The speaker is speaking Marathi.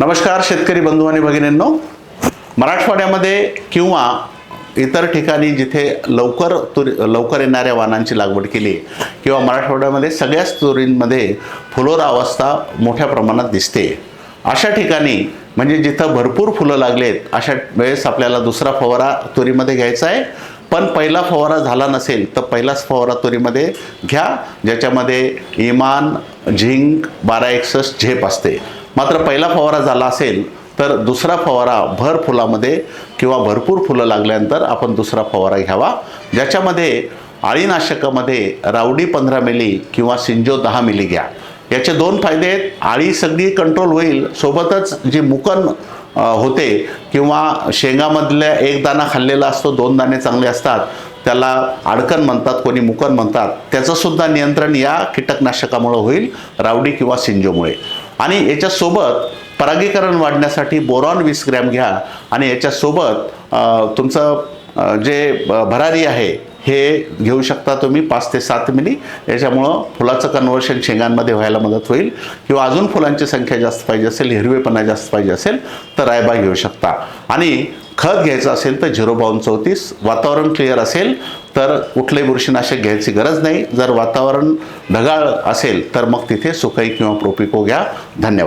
नमस्कार शेतकरी बंधू आणि भगिनींनो. मराठवाड्यामध्ये किंवा इतर ठिकाणी जिथे लवकर तुरी लवकर येणाऱ्या वाहनांची लागवड केली किंवा मराठवाड्यामध्ये सगळ्याच तुरींमध्ये फुलोरा अवस्था मोठ्या प्रमाणात दिसते. अशा ठिकाणी म्हणजे जिथं भरपूर फुलं लागलेत अशा वेळेस आपल्याला दुसरा फवारा तुरीमध्ये घ्यायचा आहे. पण पहिला फवारा झाला नसेल तर पहिलाच फवारा तुरीमध्ये घ्या ज्याच्यामध्ये इमान झिंक बारा एकसष्ट झेप असते. मात्र पहिला फवारा झाला असेल तर दुसरा फवारा भर फुलामध्ये किंवा भरपूर फुलं लागल्यानंतर आपण दुसरा फवारा घ्यावा. ज्याच्यामध्ये अळीनाशकामध्ये रावडी पंधरा मिली किंवा सिंजो दहा मिली घ्या. याचे दोन फायदे आहेत. आळी सगळी कंट्रोल होईल. सोबतच जी मुकन होते किंवा शेंगामधल्या एक दाणा खाल्लेला असतो दोन दाणे चांगले असतात त्याला अडकण म्हणतात कोणी मुकन म्हणतात त्याचंसुद्धा नियंत्रण या कीटकनाशकामुळं होईल रावडी किंवा सिंजोमुळे. आणि याच्यासोबत परागीकरण वाढण्यासाठी बोरॉन वीस ग्रॅम घ्या. आणि याच्यासोबत तुमचं जे भरारी आहे हे घेऊ शकता तुम्ही पाच ते सात मिली. याच्यामुळं फुलाचं कन्वर्शन शेंगांमध्ये व्हायला मदत होईल. किंवा अजून फुलांची संख्या जास्त पाहिजे असेल हिरवेपणा जास्त पाहिजे असेल तर रायबा घेऊ शकता. आणि खत घ्यायचं असेल तर झिरो बावन्न चौतीस वातावरण क्लिअर असेल तर कुठलंही बुरशीनाशक घ्यायची गरज नाही. जर वातावरण ढगाळ असेल तर मग तिथे सुकई किंवा प्रोपिको घ्या. धन्यवाद.